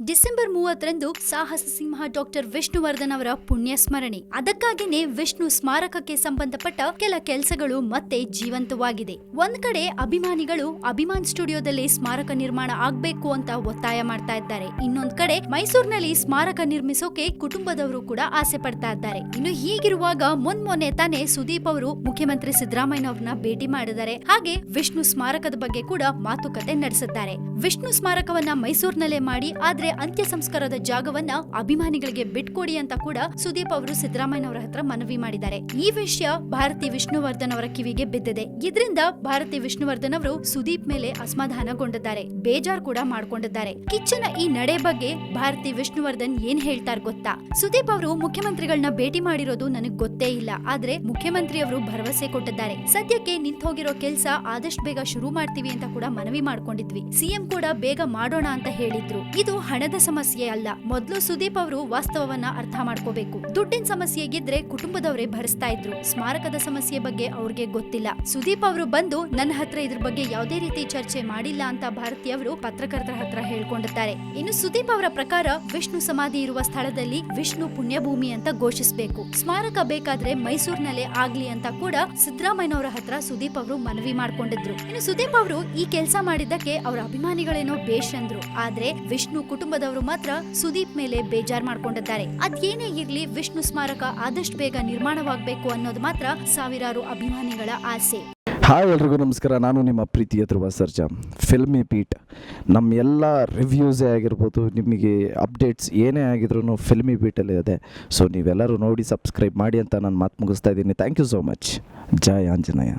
December ಮೂವತ್ತರಂದು ಸಾಹಸ ಸಿಂಹ doctor Vishnuvardhan ಅವರ ಪುಣ್ಯ ಸ್ಮರಣೆ ಅದಕ್ಕಾಗಿನೇ ವಿಷ್ಣು ಸ್ಮಾರಕಕ್ಕೆ ಸಂಬಂಧಪಟ್ಟ ಕೆಲ ಕೆಲಸಗಳು ಮತ್ತೆ ಜೀವಂತವಾಗಿದೆ. ಒಂದ್ ಕಡೆ ಅಭಿಮಾನಿಗಳು ಅಭಿಮಾನ್ ಸ್ಟುಡಿಯೋದಲ್ಲಿ ಸ್ಮಾರಕ ನಿರ್ಮಾಣ ಆಗ್ಬೇಕು ಅಂತ ಒತ್ತಾಯ ಮಾಡ್ತಾ ಇದ್ದಾರೆ. ಇನ್ನೊಂದ್ ಕಡೆ ಮೈಸೂರಿನಲ್ಲಿ ಸ್ಮಾರಕ ನಿರ್ಮಿಸೋಕೆ ಕುಟುಂಬದವರು ಕೂಡ ಆಸೆ ಪಡ್ತಾ ಇದ್ದಾರೆ. ಇನ್ನು ಹೀಗಿರುವಾಗ ಮೊನ್ಮೊನ್ನೆ ತಾನೇ ಸುದೀಪ್ ಅವರು ಮುಖ್ಯಮಂತ್ರಿ ಸಿದ್ದರಾಮಯ್ಯ ಅವ್ರನ್ನ ಭೇಟಿ ಮಾಡಿದ್ದಾರೆ. ಹಾಗೆ ವಿಷ್ಣು ಸ್ಮಾರಕದ ಬಗ್ಗೆ ಕೂಡ ಮಾತುಕತೆ ನಡೆಸಿದ್ದಾರೆ. ವಿಷ್ಣು ಸ್ಮಾರಕವನ್ನ ಮೈಸೂರಿನಲ್ಲೇ ಮಾಡಿ, ಆದ್ರೆ ಅಂತ್ಯ ಸಂಸ್ಕಾರದ ಜಾಗವನ್ನ ಅಭಿಮಾನಿಗಳಿಗೆ ಬಿಟ್ಕೊಡಿ ಅಂತ ಕೂಡ ಸುದೀಪ್ ಅವರು ಸಿದ್ದರಾಮಯ್ಯ ಅವರ ಹತ್ರ ಮನವಿ ಮಾಡಿದ್ದಾರೆ. ಈ ವಿಷಯ ಭಾರತಿ ವಿಷ್ಣುವರ್ಧನ್ ಅವರ ಕಿವಿಗೆ ಬಿದ್ದಿದೆ. ಇದರಿಂದ ಭಾರತಿ ವಿಷ್ಣುವರ್ಧನ್ ಅವರು ಸುದೀಪ್ ಮೇಲೆ ಅಸಮಾಧಾನಗೊಂಡಿದ್ದಾರೆ. ಬೇಜಾರ್ ಕೂಡ ಮಾಡ್ಕೊಂಡಿದ್ದಾರೆ. ಕಿಚ್ಚನ ಈ ನಡೆ ಬಗ್ಗೆ ಭಾರತಿ ವಿಷ್ಣುವರ್ಧನ್ ಏನ್ ಹೇಳ್ತಾರ ಗೊತ್ತಾ? ಸುದೀಪ್ ಅವರು ಮುಖ್ಯಮಂತ್ರಿಗಳನ್ನ ಭೇಟಿ ಮಾಡಿರೋದು ನನಗ್ ಗೊತ್ತೇ ಇಲ್ಲ. ಆದ್ರೆ ಮುಖ್ಯಮಂತ್ರಿ ಅವರು ಭರವಸೆ ಕೊಟ್ಟಿದ್ದಾರೆ. ಸದ್ಯಕ್ಕೆ ನಿಂತೋಗಿರೋ ಕೆಲಸ ಆದಷ್ಟು ಬೇಗ ಶುರು ಮಾಡ್ತೀವಿ ಅಂತ ಕೂಡ ಮನವಿ ಮಾಡ್ಕೊಂಡಿದ್ವಿ. ಸಿಎಂ ಕೂಡ ಬೇಗ ಮಾಡೋಣ ಅಂತ ಹೇಳಿದ್ರು. ಇದು ಹಣದ ಸಮಸ್ಯೆ ಅಲ್ಲ. ಮೊದಲು ಸುದೀಪ್ ಅವರು ವಾಸ್ತವವನ್ನ ಅರ್ಥ ಮಾಡ್ಕೋಬೇಕು. ದುಡ್ಡಿನ ಸಮಸ್ಯೆಗಿದ್ರೆ ಕುಟುಂಬದವರೇ ಭರಿಸ್ತಾ ಇದ್ರು. ಸ್ಮಾರಕದ ಸಮಸ್ಯೆ ಬಗ್ಗೆ ಅವ್ರಿಗೆ ಗೊತ್ತಿಲ್ಲ. ಸುದೀಪ್ ಅವರು ಬಂದು, ನನ್ನ ಹತ್ರ ಇದ್ರ ಬಗ್ಗೆ ಯಾವುದೇ ರೀತಿ ಚರ್ಚೆ ಮಾಡಿಲ್ಲ ಅಂತ ಭಾರತಿ ಅವರು ಪತ್ರಕರ್ತರ ಹತ್ರ ಹೇಳ್ಕೊಂಡಿದ್ದಾರೆ ಇನ್ನು ಸುದೀಪ್ ಅವರ ಪ್ರಕಾರ, ವಿಷ್ಣು ಸಮಾಧಿ ಇರುವ ಸ್ಥಳದಲ್ಲಿ ವಿಷ್ಣು ಪುಣ್ಯಭೂಮಿ ಅಂತ ಘೋಷಿಸಬೇಕು. ಸ್ಮಾರಕ ಬೇಕಾದ್ರೆ ಮೈಸೂರಿನಲ್ಲೇ ಆಗ್ಲಿ ಅಂತ ಕೂಡ ಸಿದ್ದರಾಮಯ್ಯನವರ ಹತ್ರ ಸುದೀಪ್ ಅವರು ಮನವಿ ಮಾಡ್ಕೊಂಡಿದ್ರು. ಇನ್ನು ಸುದೀಪ್ ಅವರು ಈ ಕೆಲಸ ಮಾಡಿದ್ದಕ್ಕೆ ಅವರ ಅಭಿಮಾನಿಗಳೇನೋ ಬೇಷ್ ಅಂದ್ರು. ಆದ್ರೆ ವಿಷ್ಣು ಕುಟುಂಬದವರು ಮಾತ್ರ ಸುದೀಪ್ ಮೇಲೆ ಬೇಜಾರ್ ಮಾಡ್ಕೊಂಡಿದ್ದಾರೆ. ಅದೇನೇ ಇರಲಿ, ವಿಷ್ಣು ಸ್ಮಾರಕ ಆದಷ್ಟು ಬೇಗ ನಿರ್ಮಾಣವಾಗಬೇಕು ಅನ್ನೋದು ಮಾತ್ರ ಸಾವಿರಾರು ಅಭಿಮಾನಿಗಳ ಆಸೆ. ಹಾಯ್ ಎಲ್ರಿಗೂ ನಮಸ್ಕಾರ. ನಾನು ನಿಮ್ಮ ಪ್ರೀತಿಯ ಧ್ರುವ ಸರ್ಜಾ. ಫಿಲ್ಮಿ ಬೀಟ್ ನಮ್ಮ ಎಲ್ಲ ರಿವ್ಯೂಸೇ ಆಗಿರ್ಬೋದು, ನಿಮಗೆ ಅಪ್ಡೇಟ್ಸ್ ಏನೇ ಆಗಿದ್ರು ಫಿಲ್ಮಿ ಬೀಟಲ್ಲಿ ಇದೆ. ಸೊ ನೀವೆಲ್ಲರೂ ನೋಡಿ ಸಬ್ಸ್ಕ್ರೈಬ್ ಮಾಡಿ ಅಂತ ನಾನು ಮಾತು ಮುಗಿಸ್ತಾ ಇದ್ದೀನಿ. Thank you so much Jaya Anjaneya.